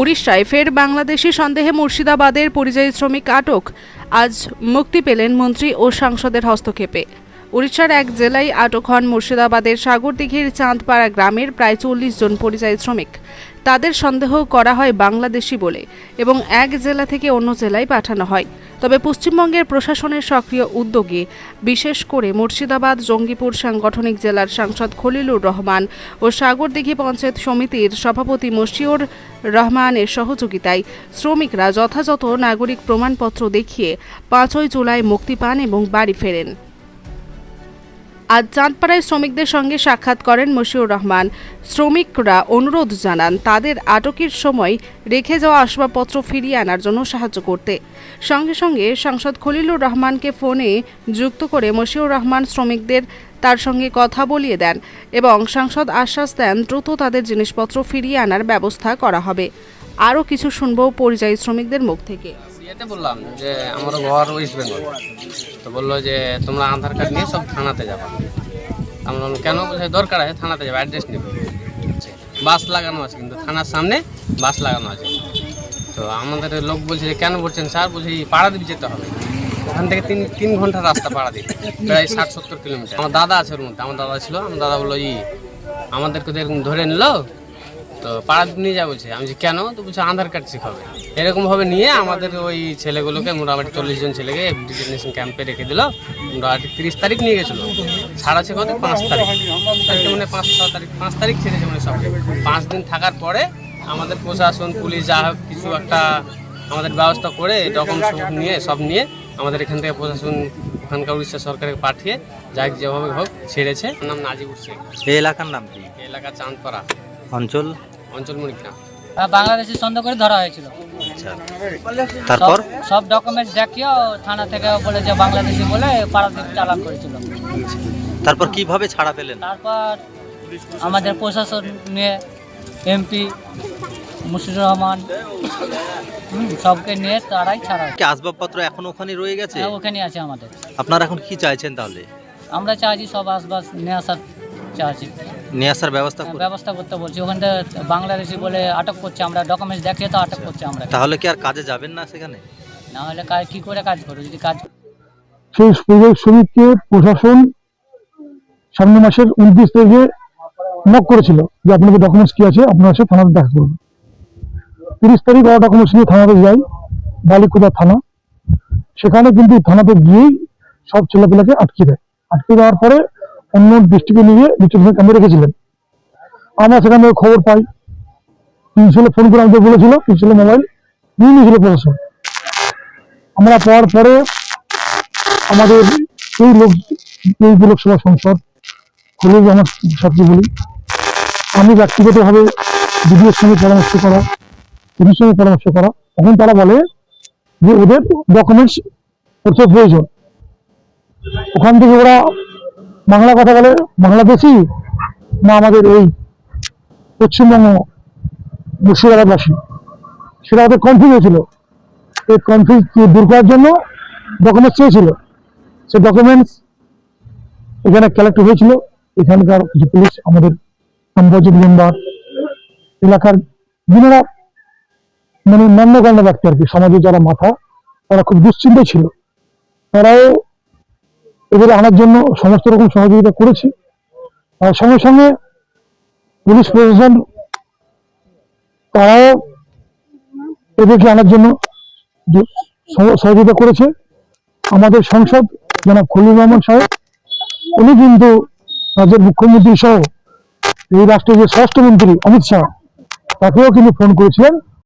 উড়িষ্যায় ফের বাংলাদেশি সন্দেহে মুর্শিদাবাদের পরিযায়ী শ্রমিক আটক। আজ মুক্তি পেলেন মন্ত্রী ও সাংসদের হস্তক্ষেপে। উড়িষ্যার এক জেলায় আটক হন মুর্শিদাবাদের সাগরদিঘির চাঁদপাড়া গ্রামের প্রায় চল্লিশ জন পরিযায়ী শ্রমিক। তাদের সন্দেহ করা হয় বাংলাদেশি বলে এবং এক জেলা থেকে অন্য জেলায় পাঠানো হয়। তবে পশ্চিমবঙ্গের প্রশাসনের সক্রিয় উদ্যোগে, বিশেষ করে মুর্শিদাবাদ, জঙ্গিপুর সাংগঠনিক জেলার সাংসদ খলিলুর রহমান ও সাগরদিঘি পঞ্চায়েত সমিতির সভাপতি মশিউর রহমানের সহযোগিতায় শ্রমিকরা যথাযথ নাগরিক প্রমাণপত্র দেখিয়ে পাঁচই জুলাই মুক্তি পান এবং বাড়ি ফেরেন। আজ চাঁদপাড়ায় শ্রমিকদের সঙ্গে সাক্ষাৎ করেন মশিউর রহমান। শ্রমিকরা অনুরোধ জানান, তাদের আটকের সময় রেখে যাওয়া আসবাবপত্র ফিরিয়ে আনার জন্য সাহায্য করতে। সঙ্গে সঙ্গে সাংসদ খলিলুর রহমানকে ফোনে যুক্ত করে মশিউর রহমান শ্রমিকদের তার সঙ্গে কথা বলিয়ে দেন এবং সাংসদ আশ্বাস দেন, দ্রুত তাদের জিনিসপত্র ফিরিয়ে আনার ব্যবস্থা করা হবে। আরও কিছু শুনব পরিযায়ী শ্রমিকদের মুখ থেকে। ইয়েতে বললাম যে আমার ঘর ওয়েস্ট বেঙ্গল তো বলল যে তোমরা আধার কার্ড নিয়ে সব থানাতে যাবা। আমরা বললাম, কেন? বলছে দরকার আছে থানাতে যাবে অ্যাড্রেস নেবে বাস লাগানো আছে কিন্তু থানার সামনে বাস লাগানো আছে। তো আমাদের লোক বলছে যে কেন বলছেন স্যার? বলছি পাড়াদ্বীপ যেতে হবে। ওখান থেকে তিন তিন ঘণ্টা রাস্তা পাড়াদ্বীপ প্রায় ষাট সত্তর কিলোমিটার। আমার দাদা আছে ওর মধ্যে আমার দাদা ছিল আমার দাদা বলল ই আমাদেরকে ধরে নিলো তো পাড়াদ্বীপ নিয়ে যা বলছে। আমি বলছি, কেন? তো বলছে আধার কার্ড শেখাবে। এরকম ভাবে নিয়ে আমাদের ওই ছেলেগুলোকে মোটামুটি চল্লিশ জন ছেলেকে ডিটেনশন ক্যাম্পে রেখে দিল। মোটামুটি তিরিশ তারিখ নিয়ে গেছিল। ছাড়াছে কত? পাঁচ তারিখ। তারিখে মানে পাঁচ ছ তারিখ পাঁচ তারিখ ছেড়েছে মানে সবকে। পাঁচ দিন থাকার পরে আমাদের প্রশাসন পুলিশ যা হোক কিছু একটা আমাদের ব্যবস্থা করে ডকুমেন্টস নিয়ে সব নিয়ে আমাদের এখান থেকে প্রশাসন ওখানকার উড়িষ্যা সরকারকে পাঠিয়ে যাই যেভাবে হোক ছেড়েছে। নাম নাজিবুর শেখ। এই এলাকার নাম কি? এলাকা চাঁদপাড়া। অঞ্চল? অঞ্চল মণিগ্রাম বাংলাদেশি সন্দেহ করে ধরা হয়েছিল। আচ্ছা। তারপর? সব- ডকুমেন্টস দেখিয়ে থানা থেকে বলে যে বাংলাদেশি বলে পাড়াদ্বীপ চালান করেছিল। তারপর কীভাবে ছাড়া পেলেন? তারপর আমাদের প্রশাসন নিয়ে এমপি মুশির রহমান হুম, সবকে নিয়ে তারাই ছাড়া কি আসবাবপত্র এখন ওখানে রয়ে গেছে? হ্যাঁ, ওখানে আছে আমাদের। আপনারা এখন কি চাইছেন তাহলে? আমরা চাইছি সব আসবাস নিয়ে আসার চাইছি। নিয়ে আসার ব্যবস্থা করুন। ব্যবস্থা করতে বলছি। ওখান থেকে বাংলাদেশি বলে আটক করছে আমরা ডকুমেন্টস দেখিয়ে তো আটক করছে আমরা। তাহলে কি আর কাজে যাবেন না সেখানে? না হলে কাজ কি করে কাজ করব? যদি কাজ সেই পরিবেশ শ্রমিককে প্রশাসন সামনের মাসের উনত্রিশ তারিখে নক করেছিল যে আপনাদের ডকুমেন্টস কি আছে আপনারা এসে থানাতে দেখা করবেন তিরিশ তারিখ ওরা ডকুমেন্টস নিয়ে থানাতে যাই বালিকুদা থানা। সেখানে কিন্তু থানাতে গিয়েই সব ছেলেপেলেকে আটকে দেয়। আটকে দেওয়ার পরে অন্য ডিস্ট্রিক্টে নিয়ে ডিটেনশন ক্যাম্পে রেখেছিলেন। আমরা সেখান খবর পাই প্রিন্সিপাল ফোন করে আমাদের বলেছিল প্রিন্সিপাল মোবাইল নিয়ে নিয়েছিল প্রশাসন। আমরা পাওয়ার পরে আমাদের এই লোক, এই লোকসভা সংসদ হলেও আমার সবকে বলি, আমি ব্যক্তিগতভাবে বিডিওর সঙ্গে পরামর্শ করা, পুলিশের সঙ্গে পরামর্শ করা, তখন তারা বলে যে ওদের ডকুমেন্টস প্রচুর প্রয়োজন। ওখান থেকে ওরা বাংলা কথা বলে বাংলাদেশি না আমাদের এই পশ্চিমবঙ্গ মুর্শিদাবাদবাসী? সেটা ওদের কনফিউজ হয়েছিল। এই কনফিউজ দূর করার জন্য ডকুমেন্টস চেয়েছিল। সে ডকুমেন্টস এখানে কালেক্ট হয়েছিল। এখানকার কিছু পুলিশ আমাদের সাম্রাজ্যের মেম্বার এলাকার যিনারা মানে মান্যগণ্য ব্যক্তি আর কি। সমাজে যারা মাথা, তারা খুব দুশ্চিন্তায় ছিল। তারাও এদের আনার জন্য সমস্ত রকম সহযোগিতা করেছে। আর সঙ্গে সঙ্গে পুলিশ প্রশাসন তারাও এদেরকে আনার জন্য সহযোগিতা করেছে। আমাদের সংসদ জনাব খলিল রহমান সাহেব, উনি কিন্তু রাজ্যের মুখ্যমন্ত্রী সহ এই রাষ্ট্রের যে স্বরাষ্ট্রমন্ত্রী অমিত শাহ, তাকেও কিন্তু ফোন করেছিলেন।